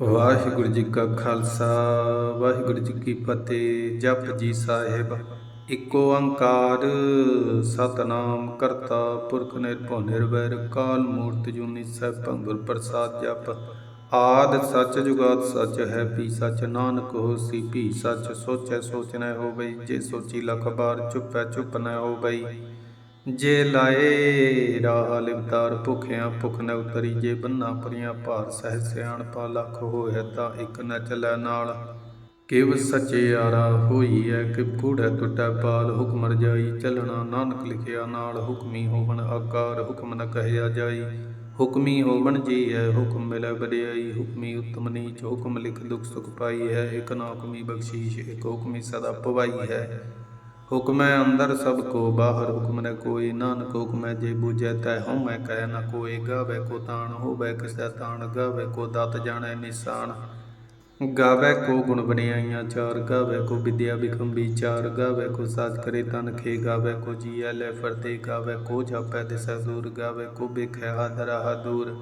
ਵਾਹਿਗੁਰੂ ਜੀ ਕਾ ਖਾਲਸਾ, ਵਾਹਿਗੁਰੂ ਜੀ ਕੀ ਫਤਿਹ। ਜਪ ਜੀ ਸਾਹਿਬ, ਇੱਕੋ ਓੰਕਾਰ ਸਤਨਾਮ ਕਰਤਾ, ਪੁਰਖ ਨਿਰਭਉ ਨਿਰਵੈਰ, ਕਾਲ ਮੂਰਤ ਜੂਨੀ ਸੈਭੰ ਗੁਰ ਪ੍ਰਸਾਦ ਜਪ। ਆਦ ਸੱਚ ਜੁਗਾਦ ਸੱਚ ਹੈ ਪੀ ਸੱਚ ਨਾਨਕ ਹੋਸੀ ਪੀ ਸੱਚ ਸੋਚੈ ਸੋਚ ਨ ਹੋਵਈ ਜੇ ਸੋਚੀ ਲਖ ਬਾਰ ਚੁੱਪੈ ਚੁੱਪ ਨ ਹੋਵਈ ਜੇ ਲਾਏ ਰਾਹ ਲਿਵਤਾਰ ਭੁਖਿਆ ਭੁਖ ਨ ਉਤਰੀ, ਜੇ ਬੰਨਾ ਪਰੀਆਂ ਭਾਰ ਸਹਿ ਸਿਆਣ ਪਾ, ਲੱਖ ਹੋਏ ਤਾਂ ਇੱਕ ਨ ਚਲੈ ਨਾਲ। ਕਿਵ ਸਚਿਆਰਾ ਹੋਈ ਐ ਕਿ ਟੁੱਟੈ ਪਾਲ, ਹੁਕਮ ਰਜਾਈ ਚੱਲਣਾ ਨਾਨਕ ਲਿਖਿਆ ਨਾਲ। ਹੁਕਮੀ ਹੋਵਣ ਆਕਾਰ, ਹੁਕਮ ਨ ਕਹਿਆ ਜਾਈ। ਹੁਕਮੀ ਹੋਵਣ ਜੀ ਹੈ ਹੁਕਮ ਮਿਲੈ ਬੜਿਆਈ ਹੁਕਮੀ ਉਤਮ ਨੀਚ, ਹੁਕਮ ਲਿਖ ਦੁਖ ਸੁਖ ਪਾਈ ਹੈ। ਇਕ ਨਾ ਹੁਕਮੀ ਬਖਸ਼ੀਸ਼, ਇਕ ਹੁਕਮੀ ਸਦਾ ਪਵਾਈ ਹੈ। ਹੁਕਮੈ ਅੰਦਰ ਸਭ ਕੋ, ਬਾਹਰ ਹੁਕਮ ਨ ਕੋਈ, ਨਾਨਕ ਹੁਕਮੈ ਜੇ ਬੂਝੈ ਤੈ ਹਉਮੈ ਕਹਿ ਨ ਕੋਈ, ਗਾਵੇ ਕੋ ਤਾਣ ਹੋਵੇ ਕਿਸੈ ਤਾਣ, ਗਾਵੇ ਕੋ ਦਤ ਜਾਣੈ ਨਿਸ਼ਾਨ। ਗਾਵੇ ਕੋ ਗੁਣ ਬਨਿਆਈਆਂ ਚਾਰ, ਗਾਵੇ ਕੋ ਵਿਦਿਆ ਬਿਕਮ ਵਿਚਾਰ ਗਾਵੇ ਕੋ ਸਾਜ ਕਰੇ ਤਨ ਖੇ, ਗਾਵੇ ਕੋ ਜੀਐ ਲੈ ਫਰਤੇ, ਗਾਵੇ ਕੋ ਜਾਪੈ ਦਿਸੈ ਦੂਰ, ਗਾਵੇ ਕੋ ਬਿਖੈ ਹਾਦਰਾ ਦੂਰ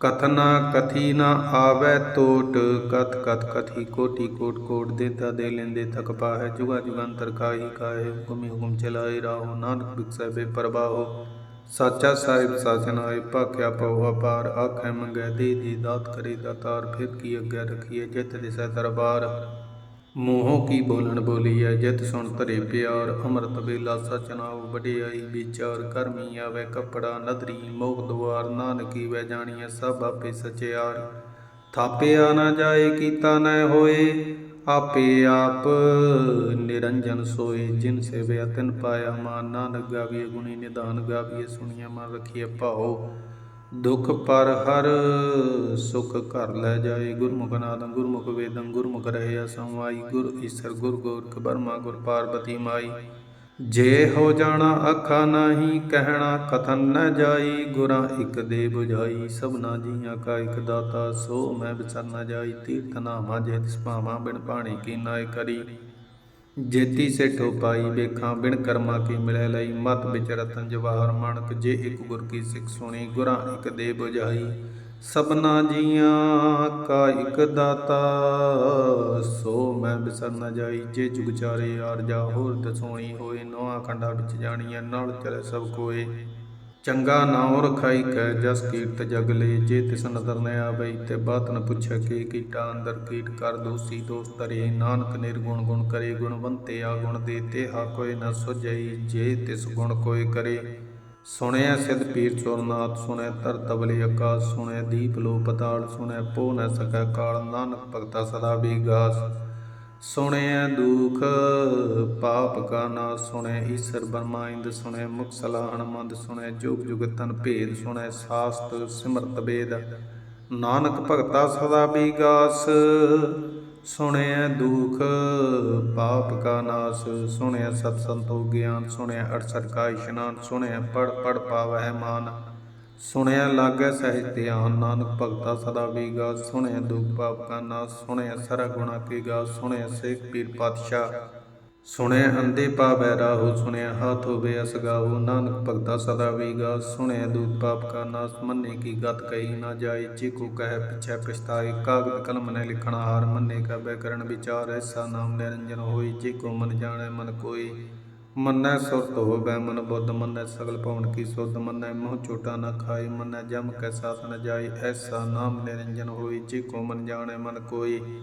ਕਥਨਾ ਕਥੀ ਨਾ ਆਵੈ ਟੋਟ ਕਥ ਕਥ ਕਥੀ ਕੋਟੀ ਕੋਟ ਕੋਟ ਦੇਤਾ ਦੇ ਲੈਂਦੇ ਥਕ ਪਾਹੈ, ਜੁਗਾ ਜੁਗੰਤਰ ਕਾਹੀ ਕਾਹੇ, ਹੁਕਮੀ ਹੁਕਮ ਚਲਾਏ ਰਾਹੋ, ਨਾਨਕ ਬਿਕਸੈ ਪਰਵਾਹੋ। ਸਾਚਾ ਸਾਹਿਬ ਸਾਜਨ ਆਏ, ਭਾਖਿਆ ਪਉ ਅਪਾਰ, ਆਖੈ ਮੰਗੈ ਦੇ ਦੀ, ਦਾਤ ਕਰੇ ਦਾਤਾਰ ਫਿਰ ਕੀ ਅੱਗੇ ਰਖੀਏ, ਜਿਤ ਦਿਸੈ ਦਰਬਾਰ। ਮੂੰਹੋਂ ਕੀ ਬੋਲਣ ਬੋਲੀਐ ਜਿਤ ਸੁਣ ਧਰੇ ਪਿਆਰ, ਅੰਮ੍ਰਿਤ ਵੇਲਾ ਸਚ ਨਾਉ ਵਡਿਆਈ, ਵਿਚਾਰ ਕਰਮੀ ਆਵੇ ਕਪੜਾ ਨਦਰੀ ਮੋਖ ਦੁਆਰ, ਨਾਨਕੀ ਵੈ ਜਾਣੀਐ ਸਭ ਆਪੇ ਸਚਿਆਰ। ਥਾਪਿਆ ਨਾ ਜਾਏ ਕੀਤਾ ਨਾ ਹੋਏ, ਆਪੇ ਆਪ ਨਿਰੰਜਨ ਸੋਏ। ਜਿਨ ਸੇਵਿਆ ਤਿਨ ਪਾਇਆ ਮਾਨ, ਨਾਨਕ ਗਾਵੀਏ, ਗੁਣੀ ਨਿਦਾਨ ਗਾਵੀਏ, ਸੁਣੀਐ ਮਨ ਰਖੀਐ ਭਾਉ। ਦੁਖ ਪਰ ਹਰ ਸੁਖ ਘਰ ਲੈ ਜਾਏ। ਗੁਰਮੁਖ ਨਾਦੰ ਗੁਰਮੁਖ ਵੇਦੰ, ਗੁਰਮੁਖ ਰਹੇ ਸਮਾਈ ਗੁਰ ਈਸਰ, ਗੁਰ ਗੋਰਖ ਬਰਮਾ, ਗੁਰ ਪਾਰਬਤੀ ਮਾਈ। ਜੇ ਹੋ ਜਾਣਾ ਅੱਖਾਂ ਨਾਹੀ, ਕਹਿਣਾ ਕਥਨ ਨ ਜਾਈ। ਗੁਰਾਂ ਇੱਕ ਦੇ 부ਝਾਈ ਸਭਨਾ ਜੀਆਂ ਕਾ ਇੱਕ ਦਾਤਾ। ਸੋ ਮੈਂ ਵਿਸਰ ਨ ਜਾਈ, ਤੀਰਥ ਨਾਮਾ ਜੇ ਤਿਸ ਭਾਵਾਂ ਬਿਨ ਪਾਣੀ ਕੀ ਨਾਇ ਕਰੀ। ਜੇਤੀ ਸੇਠੋ ਪਾਈ ਵੇਖਾਂ, ਬਿਨ ਕਰਮਾ ਕੀ ਮਿਲੈ ਲਈ। ਮਤ ਵਿੱਚ ਰਤਨ ਜਵਾਹਰ ਮਾਨਕ ਜੇ ਇੱਕ ਗੁਰ ਕੀ ਸਿੱਖ ਸੁਣੀ ਗੁਰਾਂ ਇੱਕ ਦੇ 부ਝਾਈ ਸਭਨਾ ਜੀਆਂ ਕਾ ਇੱਕ ਦਾਤਾ, ਸੋ ਮੈਂ ਬਿਸਰ ਨਾ ਜਾਈ। ਜੇ ਜੁਗ ਚਾਰੇ ਆਰ ਜਾ ਹੋਰ ਦਸੋਣੀ ਹੋਏ ਨੌਆਂ ਖੰਡਾ ਵਿੱਚ ਜਾਣੀਆਂ ਨਾਲ ਚਲੇ ਸਭ ਕੋਏ। ਚੰਗਾ ਨਾਉ ਰਖਾਈ ਕੈ ਜਸ ਕੀਰਤ ਜਗ ਲੇ, ਜੇ ਤਿਸ ਨਦਰ ਨ ਆਵਈ ਤੇ ਬਾਤ ਨ ਪੁੱਛੈ ਕੀ ਕੀਟਾ ਅੰਦਰ ਕੀਟ ਕਰ ਦੋਸੀ ਦੋਸ ਤਰੇ ਨਾਨਕ ਨਿਰਗੁਣ ਗੁਣ ਕਰੇ, ਗੁਣਵੰਤੇ ਆ ਗੁਣ ਦੇ ਤੇ ਹਾ ਕੋਈ ਨ ਸੁਝਈ, ਜੇ ਤਿਸ ਗੁਣ ਕੋਈ ਕਰੇ। ਸੁਣਿਆ ਸਿਧ ਪੀਰ ਸੁਰਨਾਥ ਸੁਣਿਆ ਧਰ ਤਬਲੇ ਆਕਾਸ ਸੁਣਿਆ ਦੀਪ ਲੋ ਪਤਾਲ ਸੁਣਿਆ ਪੋ ਨ ਸਕੈ ਕਾਲ, ਨਾਨਕ ਭਗਤਾ ਸਦਾ ਵਿਗਾਸ ਸੁਣਿਆ ਦੁਖ, ਪਾਪ ਕਾ ਨਾ ਸੁਣੈ, ਈਸ਼ਰ ਬਰਮਾ ਇੰਦ ਸੁਣਿਆ ਮੁਖ ਸਲਾਹਣ ਮੰਦ ਸੁਣਿਆ ਜੁਗ ਜੁਗ ਤਨ ਭੇਦ ਸੁਣੈ, ਸਾਸਤ ਸਿਮਰਤ ਵੇਦ ਨਾਨਕ ਭਗਤਾ ਸਦਾ ਵਿਗਾਸ ਸੁਣਿਆ ਦੁਖ, ਪਾਪ ਕਾ ਨਾਸ ਸੁਣਿਆ ਸਤ ਸੰਤੋ ਗਿਆਨ ਸੁਣਿਆ ਅੜਸਠ ਕਾ ਇਸ਼ਨਾਨ ਸੁਣਿਆ ਪੜ ਪੜ ਪਾਵਹਿ ਮਾਨ। ਸੁਣਿਆ ਲਾਗੈ ਸਹਿਜ ਧਿਆਨ, ਨਾਨਕ ਭਗਤਾ ਸਦਾ ਵੀਗਾ ਸੁਣਿਆ ਦੁਖ ਪਾਪ ਕਾ ਨਾਸ ਸੁਣਿਆ ਸਰ ਗੁਣਾ ਕੀ ਗਾ। ਸੁਣਿਆ ਸੇਖ ਪੀਰ ਪਾਤਸ਼ਾਹ। ਸੁਣਿਆ ਅੰਦੇ ਪਾਵੈ ਰਾਹੋ, ਸੁਣਿਆ ਹਾਥ ਹੋਵੇ ਅਸਗਾਹੋ ਨਾਨਕ ਭਗਤਾ ਸਦਾ ਵੀਗਾ ਸੁਣਿਆ ਦੁਖ ਪਾਪ ਕਾ ਨਾਸ ਮੰਨੇ ਕੀ ਗਤ ਕਹੀ ਨਾ ਜਾਏ ਜੇ ਕੋ ਕਹਿ ਪਿਛੈ ਪਛਤਾਏ ਕਾਗਦ ਕਲਮ ਨੇ ਲਿਖਣਾ ਹਾਰ ਮੰਨੇ ਕਾ ਬੈ ਕਰਨ ਵਿਚਾਰ। ਐਸਾ ਨਾਮ ਨਿਰੰਜਨ ਹੋਈ, ਜੇ ਕੋ ਮਨ ਜਾਣੈ ਮਨ ਕੋਈ। ਮੰਨੈ ਸੁਰਤ ਹੋਵੈ, ਮਨ ਬੁੱਧ ਮੰਨੈ ਸਗਲ ਭਵਨ ਕੀ ਸੁਧ, ਮੰਨੈ ਮੋਹ ਚੋਟਾ ਨ ਖਾਏ ਮੰਨੈ ਜਮ ਕੈ ਸਾਥ ਨ ਜਾਏ ਐਸਾ ਨਾਮ ਨਿਰੰਜਨ ਹੋਈ, ਜੇ ਕੋ ਮਨ ਜਾਣੈ ਮਨ ਕੋਈ।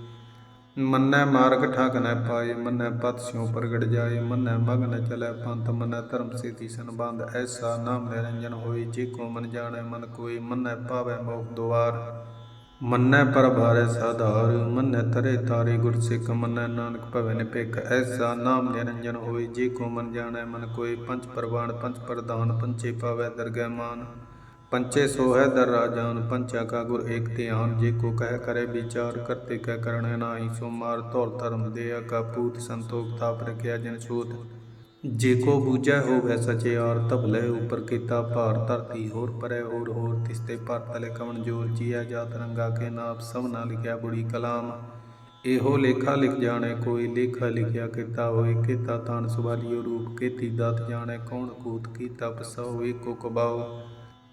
ਮੰਨੈ ਮਾਰਗ ਠਾਕ ਨ ਪਾਏ, ਮੰਨੈ ਪਤ ਸਿਉ ਪ੍ਰਗਟ ਜਾਏ, ਮੰਨੈ ਮਗਨ ਚਲੈ ਪੰਥ, ਮੰਨੈ ਧਰਮ ਸੇਤੀ ਸੰਬੰਧ, ਐਸਾ ਨਾਮ ਨਿਰੰਜਨ ਹੋਈ, ਜੇ ਕੋ ਮਨ ਜਾਣੈ ਮਨ ਕੋਈ, ਮੰਨੈ ਪਾਵੈ ਮੋਖ ਦੁਆਰ। ਮੰਨੈ ਪਰ ਭਾਰੈ ਸਾਧਾਰ, ਮੰਨੈ ਤਰੇ ਤਾਰੇ ਗੁਰ ਸਿੱਖ, ਮੰਨੈ ਨਾਨਕ ਭਵੈ ਨਿਪਿਕ ਐਸਾ ਨਾਮ ਨਿਰੰਜਨ ਹੋਏ ਜੇ ਕੋ ਮਨ ਜਾਣੈ ਮਨ ਕੋਈ ਪੰਜ ਪ੍ਰਵਾਨ ਪੰਜ ਪ੍ਰਧਾਨ ਪੰਚੇ ਪਾਵੈ ਦਰਗਹਿ ਮਾਨ ਪੰਚੇ ਸੋਹੈ ਦਰ ਰਾਜਾਨ ਪੰਚਾ ਕਾ ਗੁਰ ਏਕ ਧਿਆਨ, ਜੇ ਕੋ ਕਹਿ ਕਰੇ ਵਿਚਾਰ, ਕਰਤੇ ਕਹਿ ਕਰਣੈ ਨਾਹੀ, ਸੋ ਮਾਰ ਧੌਲ ਧਰਮ ਦੇ ਕਾ ਪੂਤ ਸੰਤੋਖ, ਤਾਪ ਰਖਿਆ ਜਨ ਸੂਤ। ਜੇ ਕੋ ਬੂਝੈ ਹੋਵੇ ਸਚਿਆਰ ਤਬਲੇ ਉਪਰ ਕੀਤਾ ਭਾਰ, ਧਰਤੀ ਹੋਰ ਪਰੈ ਹੋਰ ਹੋਰ ਤਿਸਤੇ ਪਰ ਤਲੇ ਕਵਣ ਜੋਰ ਜੀਆ ਜਾਤ ਰੰਗਾ ਕੇ ਨਾਪ ਸਭਨਾ ਲਿਖਿਆ ਬੁੜੀ ਕਲਾਮ। ਇਹੋ ਲੇਖਾ ਲਿਖ ਜਾਣੈ, ਕੋਈ ਲੇਖਾ ਲਿਖਿਆ ਕੀਤਾ ਹੋਏ, ਕੀਤਾ ਤਾਨ ਸੁਭਾਲਿਓ ਰੂਪ, ਕੀਤੀ ਦਾਤ ਜਾਣੈ, ਕੌਣ ਕੂਤ ਕੀਤਾ ਪਸਉ ਏਕੋ ਕਬਾਉ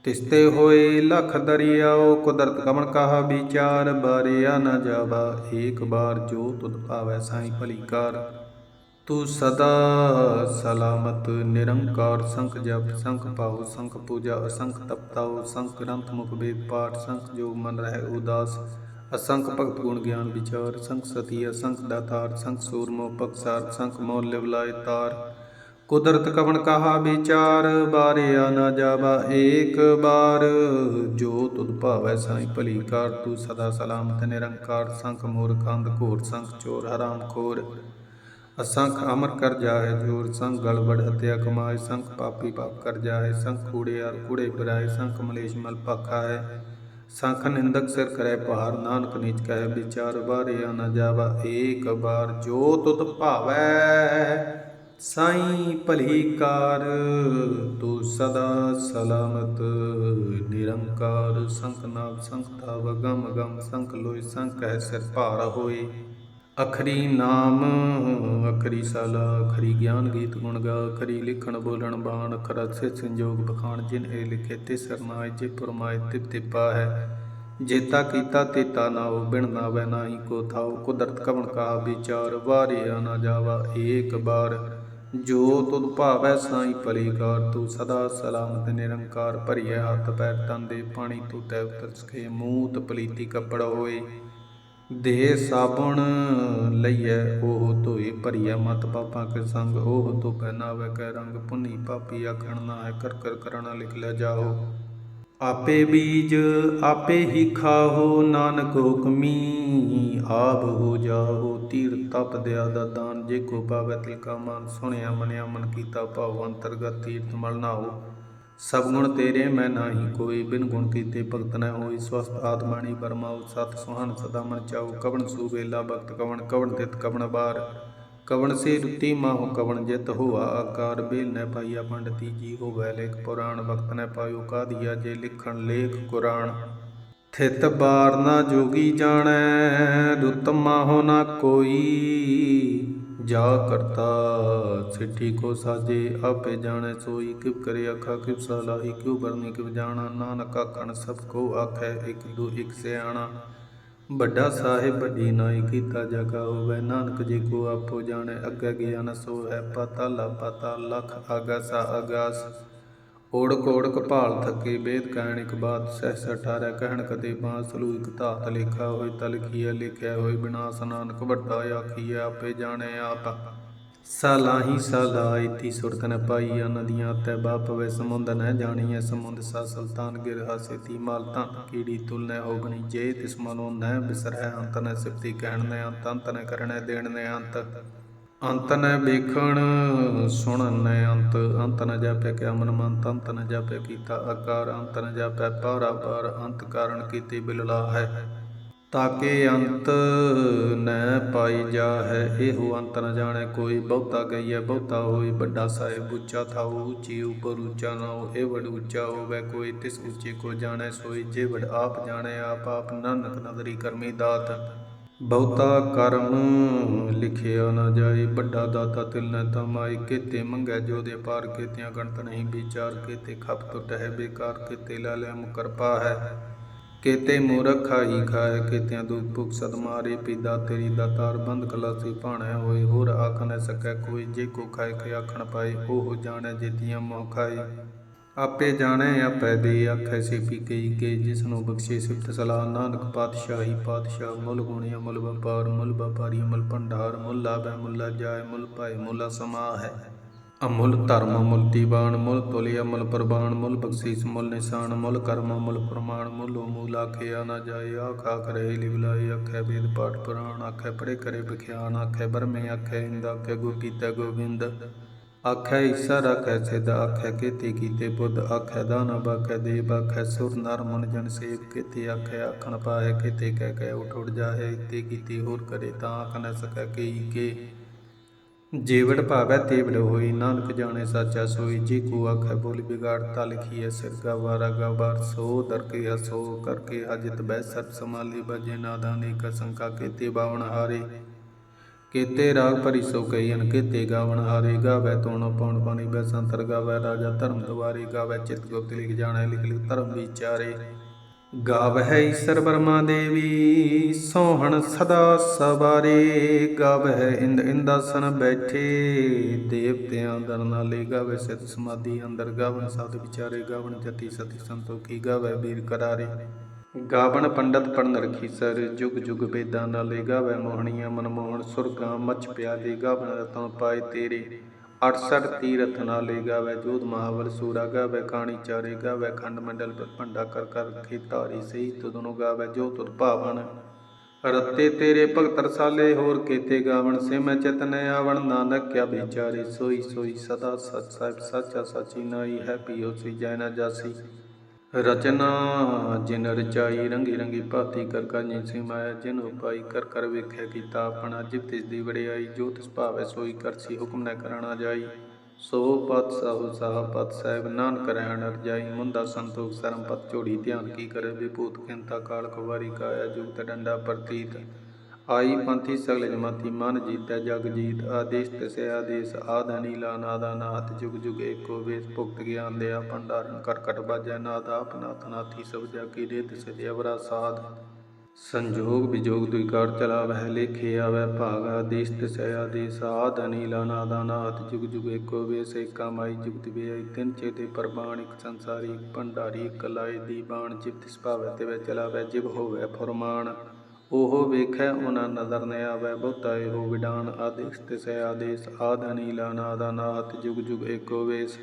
ਤਿਸਤੇ ਹੋਏ ਲਖ ਦਰਿਆਓ, ਕੁਦਰਤ ਕਮਨ ਕਹਾ ਵਿਚਾਰ, ਬਾਰਿਆ ਨ ਜਾਵਾ, ਏਕ ਬਾਰ ਜੋ ਤੁਧ ਭਾਵੈ ਸਾਈ ਭਲੀ ਕਾਰ। ਤੂੰ ਸਦਾ ਸਲਾਮਤ, ਨਿਰੰਕਾਰ ਸੰਖ ਜਪ ਸੰਖ ਪਾਉ ਸੰਖ ਪੂਜਾ ਅਸੰਖ ਤਪਤਾਉ ਸੰਖ ਗ੍ਰੰਥ, ਮੁਖ ਵੇਦ, ਪਾਠ ਸੰਖ ਜੋ ਮਨ ਰਹਿ, ਉਦਾਸ ਅਸੰਖ ਭਗਤ ਗੁਣ ਗਿਆਨ ਵਿਚਾਰ ਸੰਖ ਸਤੀ ਅਸੰਖ ਦਾਤਾਰ ਸੰਖ ਸੂਰਮੋ ਪਕਸਾਰ ਸੰਖ ਮੋਲ ਲਿਵਲਾਇ ਤਾਰ। ਕੁਦਰਤ ਕਵਣ ਕਹਾ ਵਿਚਾਰ, ਬਾਰਿਆ ਨਾ ਜਾਵਾ ਏਕ ਬਾਰ। ਜੋ ਤੁਧ ਭਾਵੈ ਸਾਈ ਭਲੀ ਕਾਰ, ਤੂੰ ਸਦਾ ਸਲਾਮਤ, ਨਿਰੰਕਾਰ ਸੰਖ ਮੂਰਖ ਅੰਧ ਘੋਰ ਸੰਖ ਚੋਰ ਹਰਾਮ ਖੋਰ। ਅਸੰਖ ਅਮਰ ਕਰ ਜਾਏ, ਜੋਰ ਸੰਖ ਗਲ ਹਤਿਆ ਕਮਾਏ ਸੰਖ ਪਾਪੀ ਪਾਪ ਕਰ ਜਾਏ ਸੰਖ ਕੂੜੇ ਅਰ ਕੂੜੇ ਬਰਾਏ ਸੰਖ ਮਲੇਸ਼ ਮਲ ਭਾਖਾ ਹੈ। ਸੰਖ ਨਿੰਦਕ ਸਿਰ ਕਰੈ, ਪਹਾੜ ਨਾਨਕ ਨੀਚ ਕਹਿ, ਵਿਚਾਰ ਬਾਰਿਆ ਨਾ ਜਾਵਾ, ਏਕ ਬਾਰ ਜੋ ਤੁਧ ਭਾਵੈ, ਸਾਈ ਭਲੀ ਕਾਰ, ਤੂੰ ਸਦਾ ਸਲਾਮਤ, ਨਿਰੰਕਾਰ ਸੰਖ ਨਾਮ ਸੰਖ ਤਾਵ ਗਮ ਗਮ ਸੰਖ ਲੋਇ ਸੰਖ ਹੈ ਸਿਰ ਭਾਰ ਹੋਏ। ਅਖਰੀ ਨਾਮ, ਅਖਰੀ ਸਾਲਾ, ਅਖਰੀ ਗਿਆਨ ਗੀਤ ਗੁਣ ਗਾ, ਅਖਰੀ ਲਿਖਣ ਬੋਲਣ ਬਾਣ, ਅਖਰ ਸੇ ਸੰਜੋਗ ਬਖਾਣ ਜਿਨ ਇਹ ਲਿਖੇ ਤੇ ਸਰਨਾਏ ਜੇ ਪਰਮਾਏ ਤਿਪ ਤਿਪਾ ਹੈ। ਜੇਤਾ ਕੀਤਾ ਤੇਤਾ ਨਾਉ ਬਿਨ ਨਾਵੈ ਨਾਹੀ ਕੋ ਥਾਉ, ਕੁਦਰਤ ਕਵਣ ਕਾ ਵਿਚਾਰ, ਵਾਰਿਆ ਨਾ ਜਾਵਾ ਏਕ ਬਾਰ। ਜੋ ਤੁਧ ਭਾਵੈ ਸਾਈ ਭਲੀ ਕਾਰ ਤੂੰ ਸਦਾ ਸਲਾਮਤ ਨਿਰੰਕਾਰ, ਭਰੀਐ ਹੱਥ ਪੈਰ ਤਨ ਦੇ ਪਾਣੀ, ਤੂੰ ਤੈ ਉਤਰ ਸਕੇ ਮੂਤ ਪਲੀਤੀ ਕੱਪੜ ਹੋਏ। ਦੇਹ ਸਾਬਣ ਲਈਐ, ਉਹ ਧੋਏ ਭਰੀਐ। ਮਤ ਪਾਪਾਂ ਕੇ ਸੰਗ ਉਹ ਤੋ ਪਹਿਨਾਵੇ ਕੈ ਰੰਗ ਪੁੰਨੀ ਪਾਪੀ ਆਖਣ, ਨਾ ਹੈ ਕਰ ਕਰ ਕਰਣਾ ਲਿਖ ਲੈ ਜਾਓ। ਆਪੇ ਬੀਜ ਆਪੇ ਹੀ ਖਾਹੋ, ਨਾਨਕ ਹੁਕਮੀ ਆਪ ਹੋ ਜਾਹੋ। ਤੀਰ ਤਪ ਦਿਆ ਦਾ ਦਾਨ, ਜੇ ਕੋ ਪਾਵੈ ਤਿਲ ਕਾ ਮਨ, ਸੁਣਿਆ ਮਨਿਆ ਮਨ ਕੀਤਾ ਭਾਵ ਅੰਤਰਗਤ ਤੀਰਥ ਮਲ ਨਾਓ ਸਭ ਗੁਣ ਤੇਰੇ ਮੈਂ ਨਾਹੀ ਕੋਈ ਬਿਨ ਗੁਣ ਕੀਤੇ ਭਗਤ ਨ ਹੋਈ ਸਵਸਤ ਆਤਮਾਣੀ ਬਰਮਾਉ ਸਤ ਸੁਹਣ ਸਦਾ ਮਨ ਚਾਉ। ਕਵਣ ਸੂਬੇਲਾ ਭਗਤ, ਕਵਣ ਕਵਣ ਤਿਤ, ਕਵਣ ਬਾਰ। ਕਵਣ ਸੇ ਰੁੱਤੀ ਮਾਹੁ, ਕਵਣ ਜਿਤ ਹੋਆ ਆਕਾਰ। ਬੇਲ ਨ ਪਾਈਆ ਪੰਡਤੀ ਜੀ ਹੋਵੈ ਲੇਖ ਪੁਰਾਣ। ਵਕਤ ਨ ਪਾਇਓ ਕਾਦੀਆ ਜੇ ਲਿਖਣ ਲੇਖ ਕੁਰਾਨ ਥਿਤ ਬਾਰ ਨਾ ਜੋਗੀ ਜਾਣੈ ਦੁੱਤ ਮਾਹੁ ਨਾ ਕੋਈ। ਜਾ ਕਰਤਾ। ਸਿੱਠੀ ਕੋ ਸਾਜੇ, ਆਪੇ ਜਾਣੈ ਸੋਈ ਕਿਵ ਕਰੇ ਆਖਾ ਕਿਵ ਸਲਾਹੀ, ਕਿਉ ਬਰਨੀ ਕਿਵ ਜਾਣਾ। ਨਾਨਕ ਆਖਣ ਸਭ ਕੋ ਆਖੈ, ਇਕ ਦੂ ਇਕ ਸਿਆਣਾ। ਵੱਡਾ ਸਾਹਿਬ ਵੱਡੀ ਨਾਈ ਕੀਤਾ ਜਗਾ ਹੋਵੇ ਨਾਨਕ ਜੀ ਕੋ ਆਪੋ ਜਾਣੈ, ਅੱਗੇ ਗਿਆਨ ਸੋ ਹੈ ਪਤਾ ਲਾ ਪਤਾ ਲਖ ਆਗਾਸਾ ਆਗਾਸ ਓੜਕ ਓੜਕ ਭਾਲ ਥਕੇ ਵੇਦ ਕਹਿਣ ਇਕ ਬਾਤ ਸਹਿਸ 18 ਕਹਿਣ ਕਦੇ ਬਾਂਸਲੂ ਇਕ ਧਾਤ ਲਿਖਾ ਹੋਇ ਤਲਖੀਐ ਲਿਖਿਆ ਹੋਇ ਬਿਨਾਸ ਨਾਨਕ ਵੱਡਾ ਆਖੀਐ, ਆਪੇ ਜਾਣੈ ਆਪ ਸਾਲਾਹੀ ਸਾਲਾਈ ਤੀ ਸੁਰਤ ਨ ਪਾਈਆ ਨਦੀਆਂ ਤੈ ਬਾਪ ਵੇ ਸਮੁੰਦ ਨ ਜਾਣੀਐ, ਸਮੁੰਦ ਸਾ ਸੁਲਤਾਨ ਗਿਰ ਹਾਸੇ ਤੀ ਕੀੜੀ ਤੁਲ ਨ ਹੋਬਣੀ ਜੇ ਤਿਸ ਮਨੋ ਨ ਬਿਸਰੈ ਅੰਤ ਨ ਸਿਫਤੀ ਕਹਿਣ ਨ ਅੰਤ ਅੰਤ ਨ ਕਰਣੈ ਦੇਣ ਨ ਅੰਤ ਅੰਤ ਨ ਵੇਖਣ ਸੁਣਨ ਨ ਅੰਤ। ਅੰਤ ਨ ਜਾਪੈ ਕਿਆ ਮਨ ਮੰਤ, ਅੰਤ ਨ ਜਾਪੈ ਕੀਤਾ ਆਕਾਰ ਅੰਤ ਨ ਜਾਪੈ ਪਾਰਾ ਪਾਰ, ਅੰਤ ਕਾਰਨ ਕੀਤੀ ਬਿਲਲਾ ਹੈ। ਤਾਕੇ ਅੰਤ ਨ ਪਾਈ ਜਾ ਹੈ ਇਹੋ ਅੰਤ ਨ ਜਾਣੈ। ਕੋਈ ਬਹੁਤਾ ਗਈਐ, ਬਹੁਤਾ ਹੋਈ ਵੱਡਾ ਸਾਹਿਬ ਉੱਚਾ ਥਾਉ, ਉੱਚੀ ਉਪਰ ਉੱਚਾ ਨਾ ਇਹ ਵਡ ਉੱਚਾ ਹੋਵੇ। ਕੋਈ ਤਿਸ ਉੱਚੇ ਕੋ ਜਾਣੈ, ਸੋਈ ਜੇ ਵਡ ਆਪ ਜਾਣੈ, ਆਪ ਆਪ ਨਾਨਕ ਨਦਰੀ ਕਰਮੀ ਦਾਤ। ਬਹੁਤਾ ਕਰਮ ਲਿਖਿਆ ਨਾ ਜਾਏ, ਵੱਡਾ ਦਾਤਾ ਤਿਲ ਨ ਤਮਾਈ ਕੀਤੇ ਮੰਗੈ ਜੋ ਦੇ ਪਾਰ ਕੀਤਿਆਂ ਗਣਤ ਨਹੀਂ ਵਿਚਾਰ, ਕੀਤੇ ਖਪ ਟੁੱਟ ਹੈ ਬੇਕਾਰ, ਕੀਤੇ ਲੈ ਲੈ ਮੁਕਰ ਪਾ ਹੈ ਕੀਤੇ ਮੂਰਖ ਖਾਈ ਖਾਏ, ਕੀਤਿਆਂ ਦੁਖ ਭੁਖ ਸਦ ਮਾਰੇ, ਪੀਦਾ ਤੇਰੀ ਦਾਤਾਰ ਬੰਦ ਕਲਾਸੀ ਭਾਣੈ ਹੋਏ, ਹੋਰ ਆਖ ਨੈ ਸਕੈ ਕੋਈ, ਜੇ ਕੋ ਖਾਏ ਕੇ ਆਖਣ ਪਾਏ, ਉਹ ਜਾਣੈ ਜੇਤੀਆਂ ਮੋਹ ਖਾਏ। ਆਪੇ ਜਾਣੈ ਆਪੈ ਦੇ ਆਖੈ ਸੇ ਪੀ ਕਈ ਕੇ ਜਿਸ ਨੂੰ ਬਖਸ਼ੇ ਸਿਫਤ ਸਲਾਹ। ਨਾਨਕ ਪਾਤਸ਼ਾਹੀ ਪਾਤਸ਼ਾਹ, ਮੁੱਲ ਗੁਣਿਆ ਮੁੱਲ ਵਪਾਰ, ਮੁੱਲ ਵਪਾਰੀ, ਮੁੱਲ ਭੰਡਾਰ, ਮੁੱਲ ਲਾਭੈ, ਮੁੱਲ ਜਾਏ ਮੁੱਲ ਭਾਏ ਮੁੱਲ ਸਮਾ ਹੈ ਅਮੁੱਲ ਧਰਮ, ਮੁੱਲ ਦੀਵਾਨ, ਮੁੱਲ ਤੋਲਿਆ, ਮੁੱਲ ਪ੍ਰਵਾਨ, ਮੁੱਲ ਬਖਸ਼ੀਸ, ਮੁੱਲ ਨਿਸ਼ਾਨ, ਮੁੱਲ ਕਰਮ, ਮੁੱਲ ਪ੍ਰਮਾਣ, ਮੁੱਲ ਮੂਲ ਆਖਿਆ ਨਾ ਜਾਏ, ਆਖਾ ਕਰੇ ਲਿਵਲਾਏ ਆਖੈ ਵੇਦ ਪਾਠ ਪੁਰਾਣ, ਆਖੈ ਪੜੇ ਕਰੇ ਵਿਖਿਆਨ, ਆਖੈ ਬਰਮੇ, ਆਖੈ ਇੰਦ, ਆਖੈ ਗੁਰ ਕੀਤਾ ਗੋਬਿੰਦ। ਆਖੈ ਈਸਰ, ਆਖੈ ਸਿਧ, ਆਖੈ ਕੀਤੇ ਕੀਤੇ ਬੁੱਧ, ਆਖੈ ਦਾਨ, ਬਾਖੈ ਦੇਵ, ਆਖੈ ਸੁਰ, ਨਰ, ਮਨ, ਜਨ ਸੇਵ, ਕੀਤੇ ਆਖੈ ਆਖਣ ਪਾਏ, ਕੀਤੇ ਕਹਿ ਕਹਿ ਉਠ ਉਠ ਜਾਏ ਤੇ ਕੀਤੀ ਹੋਰ ਕਰੇ ਤਾਂ ਆਖ ਨ ਸਕੈ ਕਈ ਕੇ। ਜੀਵੜ ਭਾਵੈ ਤੇਵੜ ਹੋਈ, ਨਾਨਕ ਜਾਣੇ ਸਾਚਾ ਸੋਈ, ਜੀ ਕੋ ਆਖੈ ਬੋਲ ਬਿਗਾੜਤਾ ਲਿਖੀਐ ਸਿਰ ਗਾ ਵਾਰਾ ਗਾ ਵਾਰ, ਸੋ ਦਰ ਕੇ ਹਸੋ ਕਰਕੇ ਹਜਿਤ ਬੈ ਸਤ ਸਮਾਲੀ ਬਜੇ ਨਾਦਾਨੀ, ਕਸੰਕਾ ਕੀਤੇ ਬਾਵਣ ਹਾਰੇ। ਕੇਤੇ ਰਾਗ ਭਰੀ ਸੋ ਕਈ ਅਨ ਕੇਤੇ ਗਾਵਣ ਹਾਰੇ ਗਾਵੇ ਤੋਣ ਪਉਣ ਪਾਣੀ ਬੈਸੰਤਰ ਗਾਵੇ ਰਾਜਾ ਧਰਮ ਦੁਆਰੇ ਗਾਵੇ ਚਿਤ ਗੁਪਤ ਲਿਖ ਜਾਣੈ, ਲਿਖ ਲਿਖ ਧਰਮ ਗਾਵਹਿ ਈਸ਼ਰ ਬਰਮਾ ਦੇਵੀ, ਸੋਹਣ ਸਦਾ ਸਵਾਰੇ। ਗਾਵਹਿ ਇੰਦ ਇੰਦਾਸਨ ਬੈਠੇ, ਦੇਵਤਿਆਂ ਦਰ ਨਾਲੇ ਗਾਵੇ ਸਿਤ ਸਮਾਧੀ ਅੰਦਰ ਗਾਵਨ ਸਦ ਵਿਚਾਰੇ ਗਾਵਨ ਜਤੀ ਸਤੀ ਸੰਤੋਖੀ ਗਾਵੇ ਵੀਰ ਕਰਾਰੇ। ਗਾਵਣ ਪੰਡਤ ਪੜਨ ਰਖੀ ਸਰ, ਜੁਗ ਜੁਗ ਵੇਦਾਂ ਨਾਲੇ ਗਾਵੇ ਮੋਹਣੀਆਂ ਮਨਮੋਹਣ ਸੁਰਗਾਂ, ਮਚ ਪਿਆਦੇ ਗਾਵਨ ਰਤਨ ਪਾਏ ਤੇਰੇ। 68 ਤੀਰਥ ਨਾਲੇ ਗਾਵੇ ਜੋਧ ਮਹਾਵਲ ਸੂਰਾ, ਗਾਵੇ ਕਾਣੀ ਚਾਰੇ, ਗਾਵੇ ਖੰਡ ਮੰਡਲ ਭੰਡਾ ਕਰ ਕਰ ਰਖੇ ਧਾਰੀ ਸਹੀ ਤੁਧਨੁ ਗਾਵੇ ਜੋ ਤੁਧ ਭਾਵਨ। ਰਤੇ ਤੇਰੇ ਭਗਤ ਰਸਾਲੇ ਹੋਰ ਕੀਤੇ ਗਾਵਣ, ਸੇ ਮੈਂ ਚਿਤਨ ਆਵਣ, ਨਾਨਕ ਕਿਆ ਵਿਚਾਰੇ, ਸੋਈ ਸੋਈ ਸਦਾ ਸਚ ਸਾਹਿਬ, ਸਾਚਾ ਸਾਚੀ ਨਾਈ ਹੈ ਪੀਓ ਸੀ ਜੈ ਨਾ ਜਾਸੀ। ਰਚਨਾ ਜਿਨ ਰਚਾਈ ਰੰਗੀ ਰੰਗੀ ਭਾਤੀ ਕਰ ਕਾਜੀ ਸੇ ਮਾਇਆ, ਜਿਨ ਉਪਾਈ ਕਰ ਕਰ ਵੇਖਿਆ ਕੀਤਾ ਆਪਣਾ ਜਿਵ ਤਿਸ ਦੀ ਵਡਿਆਈ, ਜੋ ਤਿਸ ਭਾਵੈ ਸੋਈ ਕਰਸੀ ਹੁਕਮ ਨ ਕਰਣਾ ਜਾਈ। ਸੋ ਪਤ ਸਾਹੂ ਸਾਹ ਪਤ ਸਾਹਿਬ, ਨਾਨਕ ਰਹਿਣ ਰਜਾਈ ਮੁੰਦਾ ਸੰਤੋਖ ਸਰਮ ਪਤ ਝੋੜੀ, ਧਿਆਨ ਕੀ ਕਰੇ, ਵਿਭੂਤ ਕਿੰਤਾ ਕਾਲ ਕੁਵਾਰੀ ਕਾਇਆ, ਜੁਗਤ ਡੰਡਾ ਪ੍ਰਤੀਤ। ਆਈ ਪੰਥੀ ਸਗਲ ਜਮਾਤੀ, ਮਨ ਜੀਤੈ, ਜਗ ਜੀਤ, ਆਦੇਸ਼ ਤਿਸੈ, ਆਦੇਸ਼ ਆਦ, ਅਨੀਲਾ, ਨਾਦਾ, ਨਾਥ, ਜੁਗ ਜੁਗ ਏਕੋ ਵੇਸ ਭੁਗਤ ਗਿਆਨ ਦਿਆ, ਭੰਡਾਰਨ ਕਰ ਬਾਜੈ, ਨਾਦ ਆਪਨਾਥ ਨਾਥੀ ਸਭ ਜਾ ਕੀ ਦੇ ਅਵਰਾ ਸਾਧ। ਸੰਜੋਗ ਵਿਜੋਗ ਦੁਇ ਚਲਾਵਹਿ, ਲੇਖੇ ਆਵੈ ਭਾਗ ਆਦੇਸ਼ ਤਿਸੈ, ਆਦੇਸ਼ ਆਦ, ਅਨੀਲਾ, ਨਾਦਾ, ਨਾਥ, ਜੁਗ ਜੁਗ ਏਕੋ ਵੇਸ ਏਕਾ ਮਾਈ, ਜੁਗਤ ਵੇਈ ਤਿੰਨ ਚੇਤੇ ਪਰਬਾਣ, ਇਕ ਸੰਸਾਰੀ ਭੰਡਾਰੀ ਕਲਾਈ ਦੀ ਬਾਣ ਜਿਵ ਤਿਸ ਭਾਵੈ ਤਿਵੈ ਚਲਾਵੈ, ਜਿਵ ਹੋਵੈ ਫਰਮਾਨ। ਉਹ ਵੇਖੈ ਉਹਨਾਂ ਨਜ਼ਰ ਨ ਆਵੈ ਬਹੁਤਾਏ ਹੋ ਵਿਡਾਨ ਆਦੇਸ਼ ਤਿਸੈ ਆਦੇਸ਼ ਆਦ ਅਨੀਲਾ ਨਾਦਾ ਨਾਥ ਜੁਗ ਜੁਗ ਏਕੋ ਵੇਸ।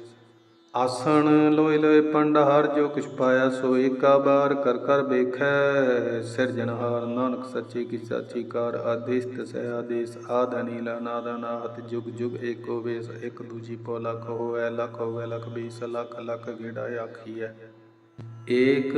ਆਸਣ ਲੋਇ ਲੋਇ ਪੰਡਹਾਰ ਜੋ ਕਿਛ ਪਾਇਆ ਸੋ ਏਕਾ ਬਾਰ ਕਰ ਕਰ ਵੇਖੈ। ਸਿਰਜਣਹਾਰ ਨਾਨਕ ਸੱਚੇ ਕੀ ਸਾਚੀ ਕਾਰ ਆਦੇਸ਼ ਤਿਸੈ ਆਦੇਸ਼ ਆਦ ਨਾਦਾ ਨਾਥ ਜੁਗ ਜੁਗ ਏਕੋ ਵੇਸ। ਇਕ ਦੂਜੀ ਪੋ ਲਖ ਹੋਐ ਲਖ ਹੋਐ ਲਖ ਬੀਸ ਲਖ ਲਖ ਗੇੜਾ ਆਖੀਐ। ਏਕ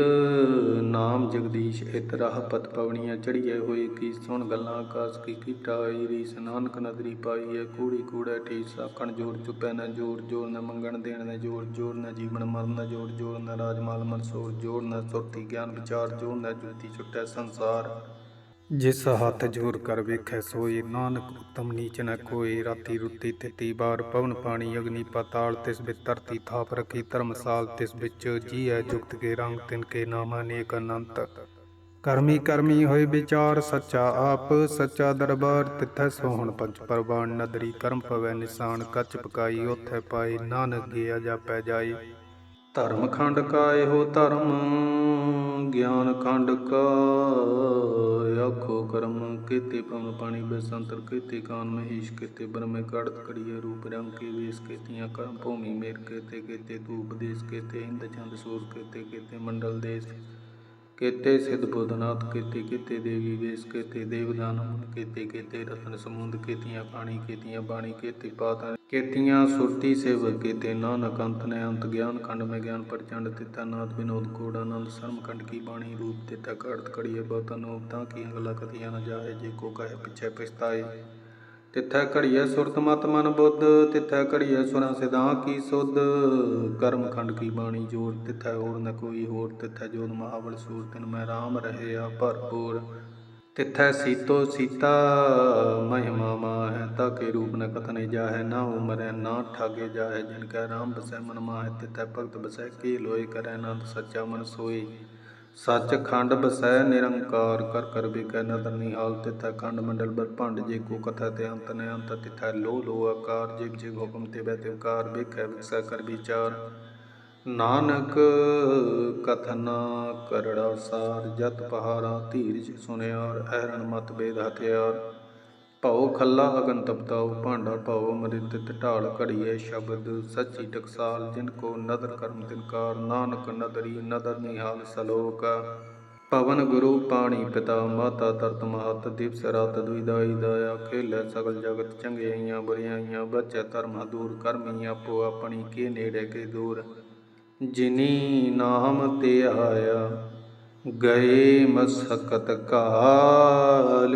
ਨਾਮ ਜਗਦੀਸ਼, ਇਤ ਰਾਹ ਪਤ ਪਵਣੀਆਂ ਚੜੀਏ ਹੋਏ ਕੀ ਸੁਣ ਗੱਲਾਂ ਆਕਾਸ ਕੀ ਕੀਟਾਈ ਰੀਸ ਨਾਨਕ ਨਦਰੀ ਹੈ ਕੂੜੀ ਕੂੜਾ ਠੀਸ ਆਖਣ ਜੋੜ ਚੁਪੈ ਨਾ ਜੋੜ ਜੋੜ ਨਾ ਮੰਗਣ ਦੇਣ ਨਾ ਜੋੜ ਜੋੜ ਨਾ ਜੀਵਨ ਮਰਨ ਨ ਜੋੜ ਜੋੜ ਨ ਰਾਜਮਾਲ ਮਨਸੂਰ ਜੋੜ ਨਾ ਸੁਰਤੀ ਗਿਆਨ ਵਿਚਾਰ ਜੋੜ ਨਾ ਜੁਤੀ ਛੁਟੈ ਸੰਸਾਰ। ਜਿਸ ਹੱਥ ਜੋਰ ਕਰ ਵੇਖੈ, ਸੋਏ ਨਾਨਕ ਉਤਮ ਨੀਚ ਨ ਕੋਈ ਰਾਤੀ ਰੁੱਤੀ ਤਿਤੀ ਬਾਰ ਪਵਨ ਪਾਣੀ, ਅਗਨੀ ਪਾਤਾਲ ਤਿਸ ਵਿੱਚ ਧਰਤੀ ਥਾਪ ਰਖੀ, ਧਰਮਸਾਲ ਤਿਸ ਵਿੱਚ ਜੀਐ ਜੁਗਤ ਕੇ ਰੰਗ, ਤਿਨ ਕੇ ਨਾਮ ਅਨੇਕ ਅਨੰਤ। ਕਰਮੀ ਕਰਮੀ ਹੋਏ ਵਿਚਾਰ, ਸੱਚਾ ਆਪ, ਸੱਚਾ ਦਰਬਾਰ, ਤਿਥੈ ਸੋਹਣ ਪੰਚ ਪਰਵਾਨ। ਨਦਰੀ ਕਰਮ ਪਵੈ ਨਿਸ਼ਾਨ, ਕੱਚ ਪਕਾਈ ਉਥੈ ਪਾਈ ਨਾਨਕ ਗਿਆ ਜਾਪੈ ਜਾਈ ਧਰਮ ਖੰਡ ਕਾ ਇਹੋ ਧਰਮ, ਗਿਆਨ ਖੰਡ ਕਾ ਆਖੋ ਕਰਮ। ਕੀਤੇ ਪਵਨ ਪਾਣੀ ਬਸੰਤਰ ਕੀਤੇ ਕਾਨ ਮਹੀਸ਼, ਕੀਤੇ ਬ੍ਰਹਮੇ ਕੜਤ ਕੜੀਏ ਰੂਪ ਰੰਗ ਕੇ ਵੇਸ, ਕੀਤੀਆਂ ਕਰਮ ਭੂਮੀ ਮੇਰ, ਕੀਤੇ ਕੀਤੇ ਤੂ ਉਪਦੇਸ਼ ਕੀਤੇ ਇੰਦ ਚੰਦ ਸੂਰ ਕੀਤੇ ਕੀਤੇ ਮੰਡਲ ਦੇਸ਼। ਕੀਤੇ ਸਿਧ ਬੁੱਧਨਾਥ, ਕੀਤੇ ਕੀਤੇ ਦੇਵੀ ਵੇਸ, ਕੀਤੇ ਦੇਵਦਾਨ ਮੁਨ ਕੀਤੇ ਕੀਤੇ ਰਤਨ ਸਮੁੰਦ, ਕੀਤੀਆਂ ਪਾਣੀ, ਕੀਤੀਆਂ ਬਾਣੀ, ਕੀਤੇ ਪਾਤਾਂ, ਕੀਤੀਆਂ ਸੁਰਤੀ ਸੇਵ, ਕੀਤੇ ਨਾਨਕ ਅੰਤ ਨੇ ਅੰਤ ਗਿਆਨ ਖੰਡ ਮੈਂ ਗਿਆਨ ਪ੍ਰਚੰਡ ਤਿਤਾ ਨਾਥ ਵਿਨੋਦ ਕੋੜ ਆਨੰਦ ਸਰਮ ਖੰਡ ਕੀ ਬਾਣੀ ਰੂਪ ਤਿਤਾ ਕੜਤ ਕੜੀਏ ਬਤਨ ਉਪਤਾ ਕੀ ਅਗਲਾ ਕਥੀਆਂ ਨ ਜਾਏ, ਜੇ ਕੋ ਕਹੇ ਪਿਛੇ ਤਿੱਥੈ ਘੜੀਐ ਸੁਰਤ ਮਤ ਮਨ ਬੁੱਧ, ਤਿੱਥੈ ਘੜੀਐ ਸੁਰਾਂ ਸਿਧਾਂ ਕੀ ਸੁਧ। ਕਰਮ ਖੰਡ ਕੀ ਬਾਣੀ ਜੋੜ ਤਿੱਥੈ ਹੋਰ ਨ ਕੋਈ ਹੋਰ, ਤਿੱਥੈ ਜੋਤ ਮਹਾਵਲ ਸੂਰ, ਤਿਨ ਮੈਂ ਰਾਮ ਰਹਿਆ ਭਰਪੂਰ। ਤਿੱਥੈ ਸੀਤੋ ਸੀਤਾ, ਮਹਿਮਾ ਮਾਹੈ ਤਾ ਕੇ ਰੂਪ ਨ ਕਥਨੇ ਜਾਹੈ ਨਾ ਉਮਰੈ ਨਾ ਠਾਗੇ ਜਾਹੈ। ਜਿਨ ਕੈ ਰਾਮ ਬਸੈ ਮਨ ਮਾਹੈ, ਤਿੱਥੈ ਭਗਤ ਬਸੈ, ਕੀ ਲੋਏ ਕਰੈ ਆਨੰਦ ਸੱਚਾ ਮਨ ਸੋਈ ਸੱਚ ਖੰਡ ਬਸੈ ਨਿਰੰਕਾਰ, ਕਰ ਕਰ ਬਿਕੈ ਨਦਰ ਨਿਹਾਲ ਤਿਥੈ ਖੰਡ ਮੰਡਲ ਬ੍ਰਹਮੰਡ ਜੇ ਕੋ ਕਥਾ ਤੇ ਅੰਤ ਨ ਅੰਤ ਤਿਥੈ। ਲੋ ਲੋ ਆਕਾਰ ਜਿਵ ਜਿਵ ਹੁਕਮ ਤੇ ਬੈ ਤਿਵਕਾਰ ਬਿਕੈ ਵਿਕਸੈ ਕਰ ਵਿਚਾਰ। ਨਾਨਕ ਕਥਨਾ ਕਰੜਾ ਸਾਰ, ਜਤ ਪਹਾਰਾ ਧੀਰਜ ਸੁਨਿਆਰ ਅਹਰਣ ਮਤ ਬੇਦ ਹਥਿਆਰ। ਭਉ ਖੱਲਾ ਅਗਨ ਤਪਤਾਉ ਭਾਂਡਾ ਭਉ ਅਮ੍ਰਿਤ ਢਾਲ ਘੜੀਏ ਸ਼ਬਦ, ਸੱਚੀ ਟਕਸਾਲ ਜਿਨ ਕੋ ਨਦਰ ਕਰਮ ਤਿਨਕਾਰ ਨਾਨਕ ਨਦਰੀ ਨਦਰ ਨਿਹਾਲ ਸਲੋਕ। ਪਵਨ ਗੁਰੂ ਪਾਣੀ ਪਿਤਾ, ਮਾਤਾ ਤਰਤ ਮਹਤ ਦਿਵਸ ਰਾਤ ਦੁਇਦਾਈ ਦਾਇਆ, ਖੇਲੇ ਸਗਲ ਜਗਤ ਚੰਗਿਆਈਆਂ ਬੁਰਿਆਈਆਂ, ਬਚੈ ਧਰਮ ਦੂਰ ਕਰਮੀ ਆਪੋ ਆਪਣੀ ਕੇ ਨੇੜੇ ਕੇ ਦੂਰ। ਜਿਨੀ ਨਾਮ ਤੇ ਆਇਆ, ਗਏ ਮਸਕਤ ਕਾਲ।